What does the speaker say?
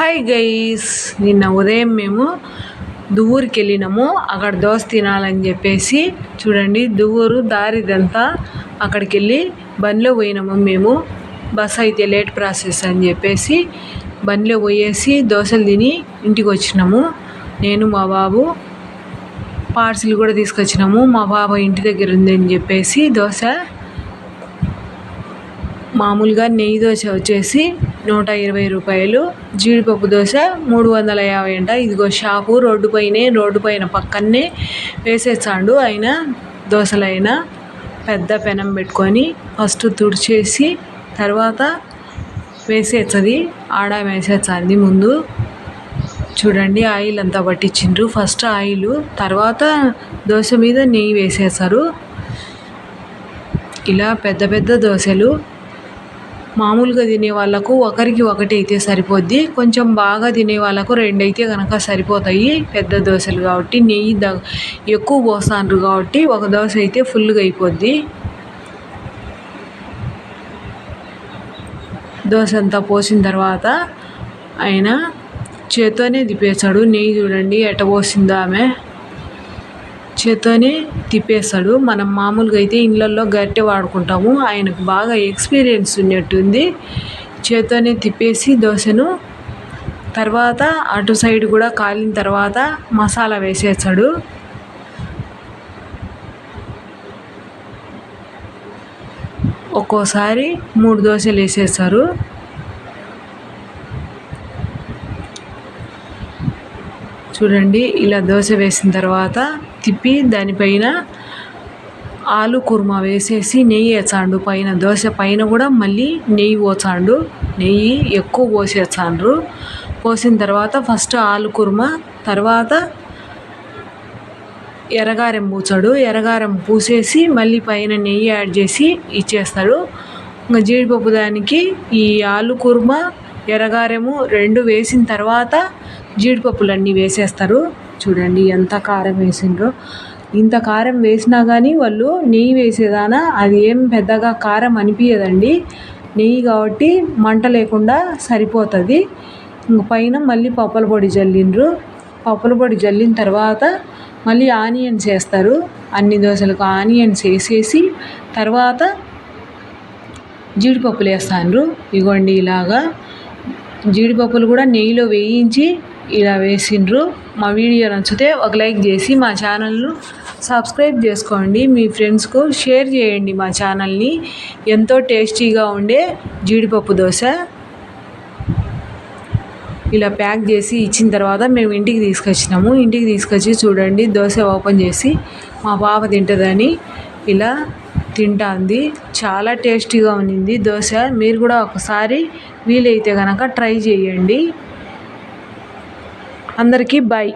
Hi guys నిన్న ఉదయం మేము దువ్వూరుకి వెళ్ళినాము అక్కడ దోశ తినాలని చెప్పేసి చూడండి దువ్వూరు దారిదంతా అక్కడికి వెళ్ళి బండిలో పోయినాము మేము. బస్ అయితే లేట్ ప్రాసెస్ అని చెప్పేసి బండిలో పోయేసి దోశలు తిని ఇంటికి వచ్చినాము నేను మా బాబు పార్సిల్ కూడా తీసుకొచ్చినాము. మా బాబు ఇంటి దగ్గర ఉంది అని చెప్పేసి దోశ మామూలుగా నెయ్యి దోశ వచ్చేసి నూట ఇరవై రూపాయలు జీడిపప్పు దోశ మూడు వందల యాభై అంట. ఇదిగో షాపు రోడ్డు పైనే రోడ్డు పైన పక్కనే వేసేసాడు. ఆయన దోశలైనా పెద్ద పెనం పెట్టుకొని ఫస్ట్ తుడిచేసి తర్వాత వేసేస్తుంది ఆడ వేసేస్తుంది ముందు. చూడండి ఆయిల్ అంతా పట్టించిండ్రు. ఫస్ట్ ఆయిల్ తర్వాత దోశ మీద నెయ్యి వేసేస్తారు. ఇలా పెద్ద పెద్ద దోశలు మామూలుగా తినే వాళ్ళకు ఒకరికి ఒకటి అయితే సరిపోద్ది. కొంచెం బాగా తినే వాళ్ళకు రెండు అయితే కనుక సరిపోతాయి. పెద్ద దోశలు కాబట్టి నెయ్యి ద ఎక్కువ పోసాండ్రు కాబట్టి ఒక దోశ అయితే ఫుల్గా అయిపోద్ది. దోశ అంతా పోసిన తర్వాత ఆయన చేత్తోనే దిపేశాడు నెయ్యి చూడండి ఎట్ట పోసిందో ఆమె. చేత్తోనే తిప్పేస్తాడు. మనం మామూలుగా అయితే ఇళ్ళల్లో గరిటె వాడుకుంటాము. ఆయనకు బాగా ఎక్స్పీరియన్స్ ఉన్నట్టుంది. చేత్తోనే తిప్పేసి దోశను తర్వాత అటు సైడ్ కూడా కాలిన తర్వాత మసాలా వేసేస్తాడు. ఒక్కోసారి మూడు దోశలు వేసేస్తారు. చూడండి ఇలా దోశ వేసిన తర్వాత తిప్పి దానిపైన ఆలు కుర్మా వేసేసి నెయ్యి వేసాండు. పైన దోశ పైన కూడా మళ్ళీ నెయ్యి పోసాండు. నెయ్యి ఎక్కువ పోసేసాండ్రు పోసిన తర్వాత ఫస్ట్ ఆలు కుర్మా తర్వాత ఎరగారెం పూచాడు ఎర్రగారం పూసేసి మళ్ళీ పైన నెయ్యి యాడ్ చేసి ఇచ్చేస్తాడు. ఇంకా జీడిపప్పు దానికి ఈ ఆలు కుర్మా ఎరగారెము రెండు వేసిన తర్వాత జీడిపప్పులన్నీ వేసేస్తారు. చూడండి ఎంత కారం వేసిండ్రో. ఇంత కారం వేసినా కానీ వాళ్ళు నెయ్యి వేసేదానా అది ఏం పెద్దగా కారం అనిపించదండి నెయ్యి కాబట్టి మంట లేకుండా సరిపోతుంది. ఇంక పైన మళ్ళీ పప్పుల పొడి జల్లిండ్రు. పప్పుల పొడి జల్లిన తర్వాత మళ్ళీ ఆనియన్స్ వేస్తారు అన్ని దోశలకు ఆనియన్స్ వేసేసి తర్వాత జీడిపప్పులు వేస్తాండ్రు. ఇగోండి ఇలాగా జీడిపప్పులు కూడా నెయ్యిలో వేయించి ఇలా వేసిండ్రు. మా వీడియో నచ్చితే ఒక లైక్ చేసి మా ఛానల్ను సబ్స్క్రైబ్ చేసుకోండి. మీ ఫ్రెండ్స్కు షేర్ చేయండి మా ఛానల్ని. ఎంతో టేస్టీగా ఉండే జీడిపప్పు దోశ. ఇలా ప్యాక్ చేసి ఇచ్చిన తర్వాత మేము ఇంటికి తీసుకొచ్చినాము. ఇంటికి తీసుకొచ్చి చూడండి దోశ ఓపెన్ చేసి మా పాప తింటుందని ఇలా తింటుంది. చాలా టేస్టీగా ఉన్నింది దోశ. మీరు కూడా ఒకసారి వీలైతే కనుక ట్రై చేయండి. అందరికీ బాయ్